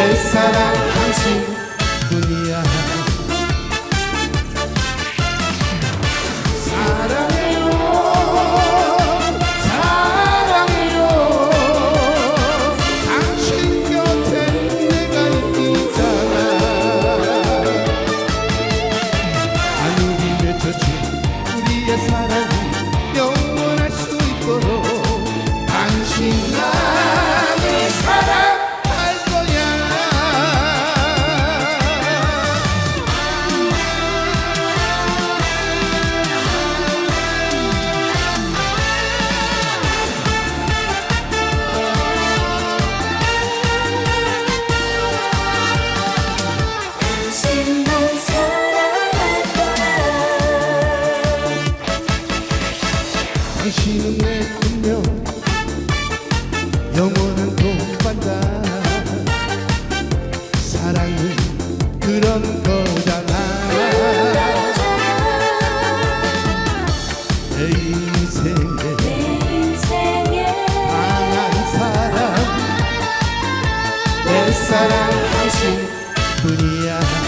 내 사랑 당신뿐이야. 사랑해요. 사랑해요. 당신 곁에 내가 있잖아. 하늘이 맺혀진 우리의 사랑 당신은 내 운명. 영원한 동반자. 사랑은 그런 거잖아. 내 인생에 강한 사랑. 내 사랑 당신 뿐이야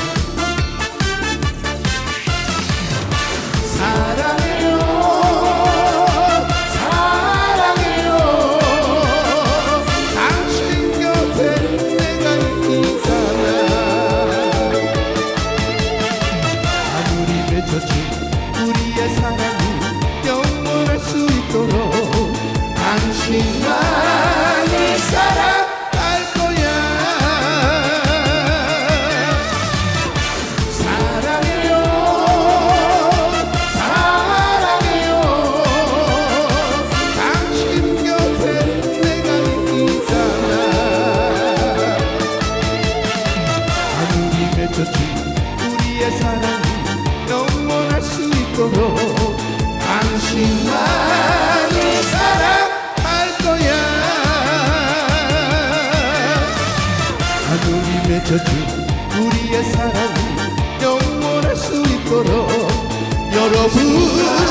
우리의 사랑이 영원할 수 있도록 당신만을 사랑할 거야. 사랑해요. 사랑해요. 당신 곁에 내가 있잖아 아무리 맺혀진 우리의 사랑 이 영원할 수 있도록 당신만을 사랑할 거야. 아무리 맺혀진 우리의 사랑이 영원할 수 있도록 여러분을 사랑